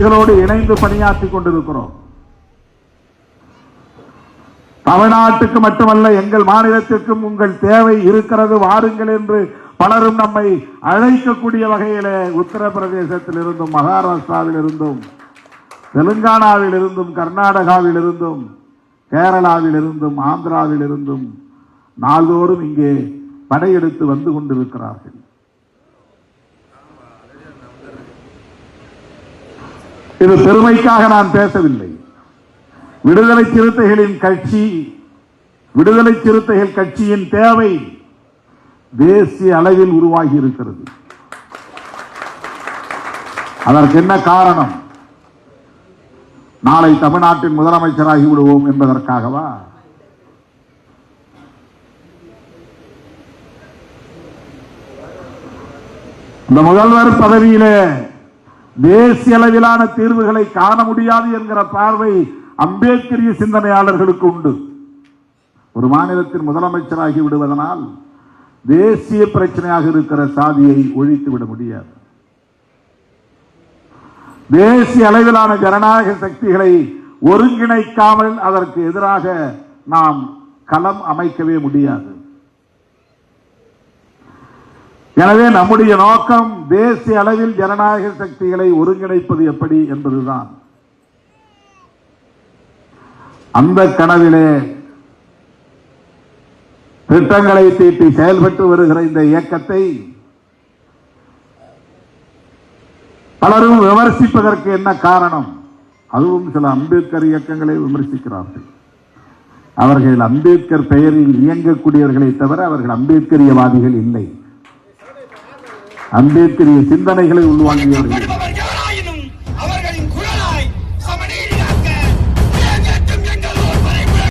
கட்சிகளோடு இணைந்து பணியாற்றி கொண்டிருக்கிறோம். தமிழ்நாட்டுக்கு மட்டுமல்ல எங்கள் மாநிலத்திற்கும் உங்கள் தேவை இருக்கிறது வாருங்கள் என்று பலரும் நம்மை அழைக்கக்கூடிய வகையிலே உத்தரப்பிரதேசத்தில் இருந்தும் மகாராஷ்டிராவில் இருந்தும் தெலுங்கானாவில் இருந்தும் கர்நாடகாவில் இருந்தும் கேரளாவில் இருந்தும் ஆந்திராவில் இருந்தும் நாள்தோறும் இங்கே படையெடுத்து வந்து கொண்டிருக்கிறார்கள். இது பெருமைக்காக நான் பேசவில்லை. விடுதலை சிறுத்தைகளின் கட்சி விடுதலை சிறுத்தைகள் கட்சியின் தேவை தேசிய அளவில் உருவாகி இருக்கிறது. அதற்கு என்ன காரணம்? நாளை தமிழ்நாட்டின் முதலமைச்சராகி விடுவோம் என்பதற்காகவா? இந்த முதல்வர் பதவியிலே தேசிய அளவிலான தீர்வுகளை காண முடியாது என்கிற பார்வை அம்பேத்கரிய சிந்தனையாளர்களுக்கு உண்டு. ஒரு மாநிலத்தின் முதலமைச்சராகி விடுவதனால் தேசிய பிரச்சனையாக இருக்கிற சாதியை ஒழித்து விட முடியாது. தேசிய அளவிலான ஜனநாயக சக்திகளை ஒருங்கிணைக்காமல் அதற்கு எதிராக நாம் களம் அமைக்கவே முடியாது. எனவே நம்முடைய நோக்கம் தேசிய அளவில் ஜனநாயக சக்திகளை ஒருங்கிணைப்பது எப்படி என்பதுதான். அந்த கனவிலே திட்டங்களை தீட்டி செயல்பட்டு வருகிற இந்த இயக்கத்தை பலரும் விமர்சிப்பதற்கு என்ன காரணம்? அதுவும் சில அம்பேத்கர் இயக்கங்களை விமர்சிக்கிறார்கள். அவர்கள் அம்பேத்கர் பெயரில் இயங்கக்கூடியவர்களை தவிர அவர்கள் அம்பேத்கரியவாதிகள் இல்லை. அம்பேத்கரிய சிந்தனைகளை உள்வாங்கியவர்கள்.